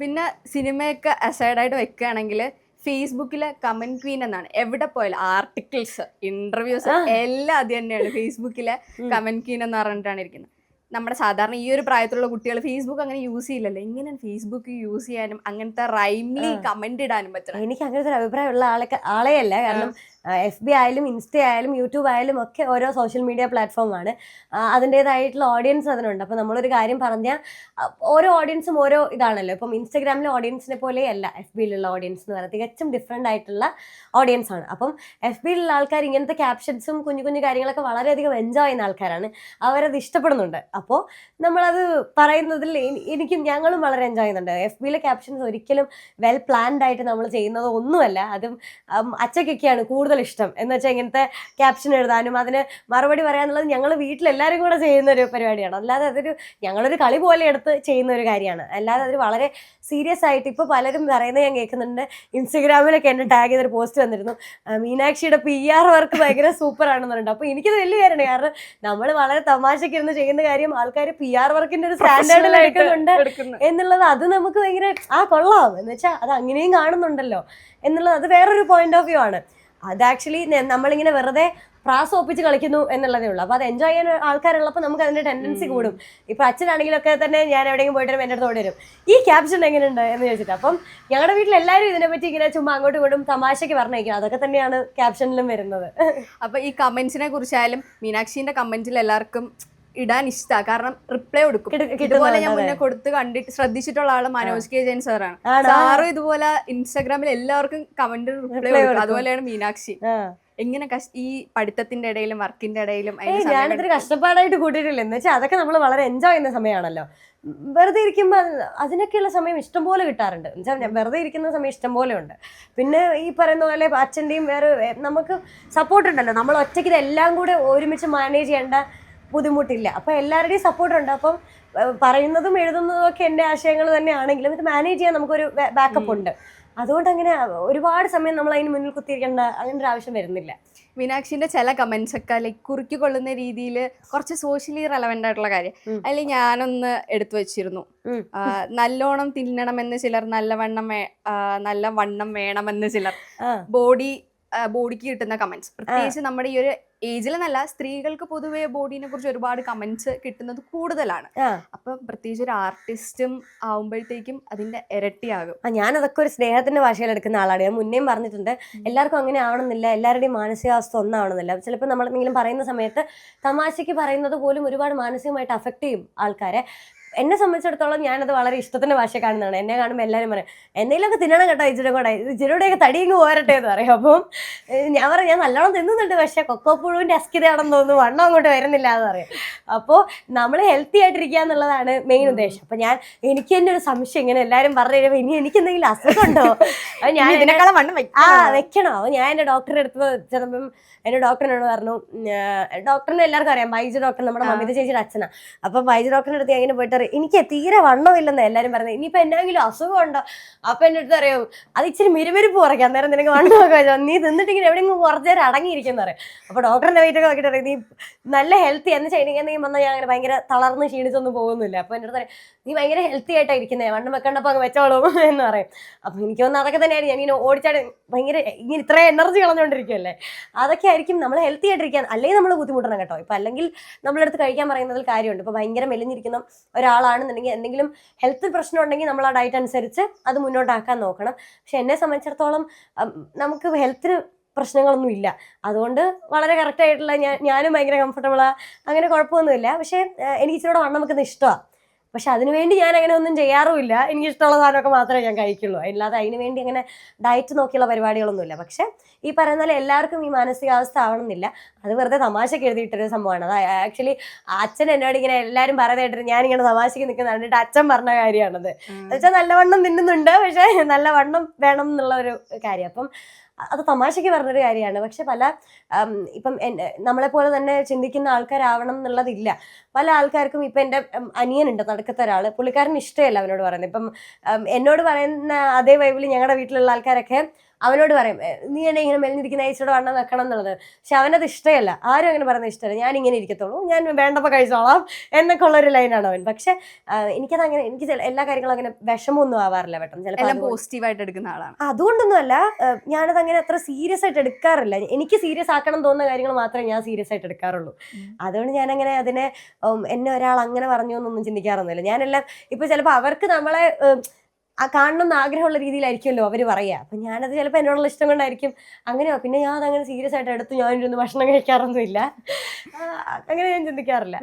പിന്നെ സിനിമയൊക്കെ അസൈഡായിട്ട് വെക്കുകയാണെങ്കിൽ ഫേസ്ബുക്കിലെ കമന്റ് ക്വീൻ എന്നാണ്. എവിടെ പോയാലും ആർട്ടിക്കിൾസ് ഇന്റർവ്യൂസ് എല്ലാം അത് തന്നെയാണ്. ഫേസ്ബുക്കിലെ കമന്റ് ക്വീൻ എന്ന് പറഞ്ഞിട്ടാണ് ഇരിക്കുന്നത്. നമ്മുടെ സാധാരണ ഈ ഒരു പ്രായത്തിലുള്ള കുട്ടികൾ ഫേസ്ബുക്ക് അങ്ങനെ യൂസ് ചെയ്യില്ലല്ലോ. എങ്ങനെയാണ് ഫേസ്ബുക്ക് യൂസ് ചെയ്യാനും അങ്ങനത്തെ റൈംലി കമന്റ് ഇടാനും പറ്റണം? എനിക്ക് അങ്ങനത്തെ ഒരു അഭിപ്രായമുള്ള ആളെ ആളെയല്ല. കാരണം എഫ് ബി ആയാലും ഇൻസ്റ്റ ആയാലും യൂട്യൂബ് ആയാലും ഒക്കെ ഓരോ സോഷ്യൽ മീഡിയ പ്ലാറ്റ്ഫോമാണ് അതിന്റെതായിട്ടുള്ള ഓഡിയൻസ് അതിനുണ്ട്. അപ്പോൾ നമ്മളൊരു കാര്യം പറഞ്ഞാൽ ഓരോ ഓഡിയൻസും ഓരോ ഇതാണല്ലോ. ഇപ്പം ഇൻസ്റ്റഗ്രാമിലെ ഓഡിയൻസിനെ പോലെയല്ല എഫ് ബിയിലുള്ള ഓഡിയൻസ് എന്ന് പറയുന്നത്. തികച്ചും ഡിഫറെന്റ് ആയിട്ടുള്ള ഓഡിയൻസ് ആണ്. അപ്പം എഫ് ബിയിലുള്ള ആൾക്കാർ ഇങ്ങനത്തെ ക്യാപ്ഷൻസും കുഞ്ഞു കുഞ്ഞു കാര്യങ്ങളൊക്കെ വളരെയധികം എൻജോയ് ചെയ്യുന്ന ആൾക്കാരാണ്. അവരത് ഇഷ്ടപ്പെടുന്നുണ്ട്. അപ്പോൾ നമ്മളത് പറയുന്നതിൽ എനി- എനിക്കും ഞങ്ങളും വളരെ എൻജോയ് ചെയ്യുന്നുണ്ട്. എഫ് ബിയിലെ ക്യാപ്ഷൻസ് ഒരിക്കലും വെൽ പ്ലാൻഡ് ആയിട്ട് നമ്മൾ ചെയ്യുന്നത് ഒന്നുമല്ല. അതും അച്ചക്കൊക്കെയാണ് അച്ചയ്ക്കൊക്കെയാണ് കൂടുതൽ ഇഷ്ടം. എന്ന് വെച്ചാൽ ഇങ്ങനത്തെ ക്യാപ്ഷൻ എഴുതാനും അതിന് മറുപടി പറയാനുള്ളത് ഞങ്ങൾ വീട്ടിലെല്ലാവരും കൂടെ ചെയ്യുന്ന ഒരു പരിപാടിയാണ്. അല്ലാതെ അതൊരു ഞങ്ങളൊരു കളി പോലെ എടുത്ത് ചെയ്യുന്ന ഒരു കാര്യമാണ്. അല്ലാതെ അതൊരു വളരെ സീരിയസ് ആയിട്ട് ഇപ്പോൾ പലരും പറയുന്നത് ഞാൻ കേൾക്കുന്നുണ്ട്. ഇൻസ്റ്റഗ്രാമിലൊക്കെ എന്നെ ടാഗ് ചെയ്തൊരു പോസ്റ്റ് വന്നിരുന്നു. മീനാക്ഷിയുടെ പി ആർ വർക്ക് ഭയങ്കര സൂപ്പർ ആണെന്ന് പറഞ്ഞിട്ട്. അപ്പോൾ എനിക്കത് വലിയ കാര്യമാണ്. കാരണം നമ്മൾ വളരെ തമാശയ്ക്ക് ഇരുന്ന് ചെയ്യുന്ന കാര്യം ആൾക്കാർ പി ആർ വർക്കിന്റെ ഒരു സ്റ്റാൻഡേർഡിൽ എടുക്കുന്നുണ്ട്. എടുക്കുന്നു. എന്നുള്ളത് അത് നമുക്ക് ഭയങ്കര ആ കൊള്ളാം. എന്ന് വെച്ചാൽ അത് അങ്ങനെയും കാണുന്നുണ്ടല്ലോ. എന്നുള്ളത് അത് വേറൊരു പോയിന്റ് ഓഫ് വ്യൂ ആണ്. അത് ആക്ച്വലി നമ്മളിങ്ങനെ വെറുതെ പ്രാസ് ഒപ്പിച്ച് കളിക്കുന്നു എന്നുള്ളതേ ഉള്ളൂ. അപ്പോൾ അത് എൻജോയ് ചെയ്യാൻ ആൾക്കാരുള്ളപ്പോൾ നമുക്ക് അതിന്റെ ടെൻഡൻസി കൂടും. ഇപ്പൊ അച്ഛനാണെങ്കിലൊക്കെ തന്നെ ഞാൻ എവിടെയെങ്കിലും പോയിട്ട് എന്റെ അടുത്ത് ഓടി വരും ഈ ക്യാപ്ഷൻ എങ്ങനെയുണ്ട് എന്ന് ചോദിച്ചിട്ട് അപ്പം ഞങ്ങളുടെ വീട്ടിൽ എല്ലാവരും ഇതിനെപ്പറ്റി ഇങ്ങനെ ചുമ്മാ അങ്ങോട്ടും ഇങ്ങോട്ടും തമാശയ്ക്ക് പറഞ്ഞേക്കും. അതൊക്കെ തന്നെയാണ് ക്യാപ്ഷനിലും വരുന്നത്. അപ്പൊ ഈ കമന്റ്സിനെ കുറിച്ചായാലും മീനാക്ഷിന്റെ കമന്റിൽ എല്ലാവർക്കും ഇടാൻ ഇഷ്ടമാണ് കാരണം റിപ്ലൈ കൊടുക്കും. ഇതുപോലെ ഞാൻ മുന്നേ കൊടുത്ത് കണ്ടിട്ട് ശ്രദ്ധിച്ചിട്ടുള്ള ആൾ മനോജ് കെ ജയൻ സാറാണ് സാറ് ഇതുപോലെ ഇൻസ്റ്റാഗ്രാമിൽ എല്ലാവർക്കും കമന്റ് റിപ്ലൈ കൊടുക്കും. അതുപോലെയാണ് മീനാക്ഷി. എങ്ങനെ ഈ പഠിത്തത്തിന്റെ ഇടയിലും വർക്കിന്റെ ഇടയിലും ഞാനിതൊരു കഷ്ടപ്പാടായിട്ട് കൂട്ടിയിട്ടില്ല. എന്ന് വെച്ചാൽ അതൊക്കെ നമ്മൾ വളരെ എൻജോയ് ചെയ്യുന്ന സമയമാണല്ലോ. വെറുതെ ഇരിക്കുമ്പോൾ അതിനൊക്കെയുള്ള സമയം ഇഷ്ടംപോലെ കിട്ടാറുണ്ട്. എന്നുവെച്ചാൽ വെറുതെ ഇരിക്കുന്ന സമയം ഇഷ്ടംപോലെ ഉണ്ട്. പിന്നെ ഈ പറയുന്ന പോലെ അച്ഛന്റെയും വേറെ നമുക്ക് സപ്പോർട്ട് ഉണ്ടല്ലോ. നമ്മൾ ഒറ്റയ്ക്ക് ഇതെല്ലാം കൂടെ ഒരുമിച്ച് മാനേജ് ചെയ്യേണ്ട ബുദ്ധിമുട്ടില്ല. അപ്പോൾ എല്ലാവരുടെയും സപ്പോർട്ട് ഉണ്ട് അപ്പം പറയുന്നതും എഴുതുന്നതും ഒക്കെ എന്റെ ആശയങ്ങൾ തന്നെയാണെങ്കിലും ഇത് മാനേജ് ചെയ്യാൻ നമുക്കൊരു ബാക്കപ്പ് ഉണ്ട്. അതുകൊണ്ട് അങ്ങനെ ഒരുപാട് സമയം നമ്മൾ അതിന് മുന്നിൽ കുത്തിയിരിക്കേണ്ട അങ്ങനെ ഒരു ആവശ്യം വരുന്നില്ല. മീനാക്ഷിന്റെ ചില കമന്റ്സ് ഒക്കെ ലൈക്ക് കുറുക്കി കൊള്ളുന്ന രീതിയിൽ കുറച്ച് സോഷ്യലി റെലവെന്റ് ആയിട്ടുള്ള കാര്യം. അതിൽ ഞാനൊന്ന് എടുത്തു വെച്ചിരുന്നു. നല്ലോണം തിന്നണമെന്ന് ചിലർ നല്ല വണ്ണം നല്ല വണ്ണം വേണമെന്ന് ചിലർ. ബോഡി ബോഡിക്ക് കിട്ടുന്ന കമന്റ്സ് പ്രത്യേകിച്ച് നമ്മുടെ ഈ ഒരു ഏജിലെന്നല്ല സ്ത്രീകൾക്ക് പൊതുവെ ബോഡിനെ കുറിച്ച് ഒരുപാട് കമന്റ്സ് കിട്ടുന്നത് കൂടുതലാണ്. അപ്പൊ പ്രത്യേകിച്ച് ഒരു ആർട്ടിസ്റ്റും ആവുമ്പോഴത്തേക്കും അതിന്റെ ഇരട്ടിയാകും. ഞാൻ അതൊക്കെ ഒരു സ്നേഹത്തിന്റെ ഭാഷയിൽ എടുക്കുന്ന ആളാണ്. ഞാൻ മുന്നേയും പറഞ്ഞിട്ടുണ്ട്. എല്ലാവർക്കും അങ്ങനെ ആവണമെന്നില്ല. എല്ലാവരുടെയും മാനസികാവസ്ഥ ഒന്നാവണമെന്നില്ല. ചിലപ്പോൾ നമ്മൾ എന്തെങ്കിലും പറയുന്ന സമയത്ത് തമാശയ്ക്ക് പറയുന്നത് പോലും ഒരുപാട് മാനസികമായിട്ട് അഫക്ട് ചെയ്യും ആൾക്കാരെ. എന്നെ സംബന്ധിച്ചിടത്തോളം ഞാനത് വളരെ ഇഷ്ടത്തിന്റെ ഭാഷ കാണുന്നതാണ്. എന്നെ കാണുമ്പോൾ എല്ലാവരും പറയും എന്തെങ്കിലുമൊക്കെ തിന്നണം കേട്ടോ ഇച്ചിരി കൂടെ. ഇച്ചിരിയുടെയൊക്കെ തടിയങ്ങ് പോരട്ടെ എന്ന് പറയും. അപ്പം ഞാൻ പറയും ഞാൻ നല്ലോണം തിന്നുന്നുണ്ട് പക്ഷേ കൊക്കോപ്പുഴുവിന്റെ അസ്ഥിതയാണെന്ന് തോന്നുന്നു. വണ്ണം അങ്ങോട്ട് വരുന്നില്ല എന്ന് പറയും. അപ്പോൾ നമ്മൾ ഹെൽത്തി ആയിട്ടിരിക്കുക എന്നുള്ളതാണ് മെയിൻ ഉദ്ദേശം. അപ്പം ഞാൻ എനിക്ക് തന്നെ ഒരു സംശയം ഇങ്ങനെ എല്ലാവരും പറഞ്ഞു കഴിയുമ്പോൾ ഇനി എനിക്ക് എന്തെങ്കിലും അസുഖമുണ്ടോ? ഞാൻ ഇതിനേക്കാളും വണ്ണം ആ വെക്കണം. വെക്കണോ അപ്പൊ ഞാൻ എന്റെ ഡോക്ടറെ അടുത്ത് ചെന്നപ്പം എന്റെ ഡോക്ടറിനോട് പറഞ്ഞു ഡോക്ടറിനെ എല്ലാവർക്കും അറിയാം. ബൈജു ഡോക്ടർ നമ്മുടെ. മമിത ചേച്ചിയുടെ അച്ഛനാണ് അപ്പം ബൈജു ഡോക്ടറിന്റെ അടുത്ത് ഞാൻ ഇങ്ങനെ പോയിട്ട് പറയും, എനിക്ക് തീരെ വണ്ണമില്ലെന്ന് എല്ലാവരും പറയുന്നത് ഇനിയിപ്പോൾ എന്തെങ്കിലും അസുഖമുണ്ടോ ഉണ്ടോ? എന്റെ അടുത്ത് അറിയാം അത് ഇച്ചിരി മിരുമിരിപ്പ് കുറയ്ക്കാം നേരം നിനക്ക് വണ്ണമൊക്കെ വെച്ചോ നീ തിന്നിട്ടിങ്ങനെ എവിടെയെങ്കിലും കുറച്ച് നേരം അടങ്ങിയിരിക്കുന്ന പറയും. അപ്പോൾ ഡോക്ടറിന്റെ വെയിറ്റ് ഒക്കെ നോക്കിയിട്ട് നീ നല്ല ഹെൽത്തി എന്ന് ചെയ്യണമെങ്കിൽ വന്നാൽ ഞാൻ അങ്ങനെ ഭയങ്കര തളർന്ന് ക്ഷീണിച്ചൊന്നും പോകുന്നില്ല. അപ്പോൾ എന്റെ അടുത്ത് പറയും നീ ഭയങ്കര ഹെൽത്തി ആയിട്ടാണ് ഇരിക്കുന്നത് വണ്ണം വെക്കണ്ടപ്പോൾ അങ്ങ് വെച്ചോളൂ. എന്ന് പറയും. അപ്പോൾ എനിക്ക് തോന്നുന്നു അതൊക്കെ തന്നെയാണ്. ഇങ്ങനെ ഓടിച്ചാട് ഭയങ്കര ഇങ്ങനെ ഇത്രയും എനർജി കളഞ്ഞുകൊണ്ടിരിക്കുമല്ലേ അതൊക്കെ ആയിരിക്കും നമ്മൾ ഹെൽത്തി ആയിട്ടിരിക്കാൻ അല്ലെങ്കിൽ നമ്മൾ ബുദ്ധിമുട്ടണം കേട്ടോ. ഇപ്പം അല്ലെങ്കിൽ നമ്മളടുത്ത് കഴിക്കാൻ പറയുന്നതിൽ കാര്യമുണ്ട്. ഇപ്പോൾ ഭയങ്കര മെലിഞ്ഞിരിക്കുന്ന ഒരാളാണെന്നുണ്ടെങ്കിൽ എന്തെങ്കിലും ഹെൽത്ത് പ്രശ്നം ഉണ്ടെങ്കിൽ നമ്മൾ ആ ഡയറ്റ് അനുസരിച്ച് അത് മുന്നോട്ടാക്കാൻ നോക്കണം. പക്ഷെ എന്നെ സംബന്ധിച്ചിടത്തോളം നമുക്ക് ഹെൽത്തിന് പ്രശ്നങ്ങളൊന്നും ഇല്ല. അതുകൊണ്ട് വളരെ കറക്റ്റായിട്ടുള്ള ഞാൻ ഞാനും ഭയങ്കര കംഫർട്ടബിളാണ് അങ്ങനെ കുഴപ്പമൊന്നുമില്ല. പക്ഷേ എനിക്ക് ഇച്ചിരി വണ്ണം വെക്കുന്ന ഇഷ്ടമാണ് പക്ഷെ അതിനുവേണ്ടി ഞാൻ അങ്ങനെ ഒന്നും ചെയ്യാറുമില്ല. എനിക്ക് ഇഷ്ടമുള്ള സാധനമൊക്കെ മാത്രമേ ഞാൻ കഴിക്കുള്ളൂ. അല്ലാതെ അതിന് വേണ്ടി അങ്ങനെ ഡയറ്റ് നോക്കിയുള്ള പരിപാടികളൊന്നുമില്ല. പക്ഷെ ഈ പറയുന്ന എല്ലാവർക്കും ഈ മാനസികാവസ്ഥ ആവണമെന്നില്ല. അത് വെറുതെ തമാശക്ക് എഴുതിയിട്ടൊരു സംഭവമാണ്. അത് ആക്ച്വലി അച്ഛൻ എന്നോട് ഇങ്ങനെ എല്ലാവരും പറയുന്നതായിട്ട് ഞാൻ ഞാനിങ്ങനെ തമാശക്ക് നിൽക്കുന്ന കണ്ടിട്ട് അച്ഛൻ പറഞ്ഞ കാര്യമാണത്. എന്നുവെച്ചാൽ നല്ല വണ്ണം തിന്നുന്നുണ്ട്. പക്ഷെ നല്ല വണ്ണം വേണം എന്നുള്ള ഒരു കാര്യം. അപ്പം അത് തമാശയ്ക്ക് പറഞ്ഞൊരു കാര്യമാണ്. പക്ഷെ പല ഇപ്പം നമ്മളെ പോലെ തന്നെ ചിന്തിക്കുന്ന ആൾക്കാരാവണം എന്നുള്ളതില്ല. പല ആൾക്കാർക്കും ഇപ്പം എന്റെ അനിയനുണ്ട് നടക്കത്ത ഒരാൾ പുള്ളിക്കാരൻ ഇഷ്ടമല്ല അവനോട് പറയുന്നത്. ഇപ്പം എന്നോട് പറയുന്ന അതേ വൈബിൽ ഞങ്ങളുടെ വീട്ടിലുള്ള ആൾക്കാരൊക്കെ അവനോട് പറയും നീ എന്നെ ഇങ്ങനെ മെലിഞ്ഞിരിക്കുന്ന ഏച്ചിയോട് വണ്ണം വെക്കണം എന്നുള്ളത്. പക്ഷെ അവനത് ഇഷ്ടമല്ല. ആരും അങ്ങനെ പറയുന്നത് ഇഷ്ടമല്ല. ഞാൻ ഇങ്ങനെ ഇരിക്കത്തുള്ളൂ. ഞാൻ വേണ്ടപ്പോൾ കഴിച്ചോളാം. എന്നൊക്കെ ഉള്ള ഒരു ലൈനാണ് അവൻ. പക്ഷെ എനിക്കത് അങ്ങനെ എനിക്ക് എല്ലാ കാര്യങ്ങളും അങ്ങനെ വിഷമമൊന്നും ആവാറില്ല പെട്ടെന്ന് ചിലപ്പോൾ പോസിറ്റീവായിട്ട് എടുക്കുന്ന ആളാണ്. അതുകൊണ്ടൊന്നും അല്ല. ഞാനത് അങ്ങനെ അത്ര സീരിയസ് ആയിട്ട് എടുക്കാറില്ല. എനിക്ക് സീരിയസ് ആക്കണം തോന്നുന്ന കാര്യങ്ങൾ മാത്രമേ ഞാൻ സീരിയസ് ആയിട്ട് എടുക്കാറുള്ളൂ. അതുകൊണ്ട് ഞാൻ അങ്ങനെ അതിനെ എന്നെ ഒരാൾ അങ്ങനെ പറഞ്ഞു എന്നൊന്നും ചിന്തിക്കാറൊന്നുമില്ല. ഞാനെല്ലാം ഇപ്പൊ ചിലപ്പോൾ അവർക്ക് നമ്മളെ ആ കാണണം എന്ന് ആഗ്രഹമുള്ള രീതിയിലായിരിക്കുമല്ലോ അവർ പറയുക. അപ്പം ഞാനത് ചിലപ്പോൾ എന്നോടുള്ള ഇഷ്ടം കൊണ്ടായിരിക്കും. അങ്ങനെയോ? പിന്നെ ഞാൻ അതങ്ങനെ സീരിയസ് ആയിട്ട് എടുത്ത് ഞാനിരുന്ന് ഭക്ഷണം കഴിക്കാറൊന്നുമില്ല. അങ്ങനെ ഞാൻ ചിന്തിക്കാറില്ല.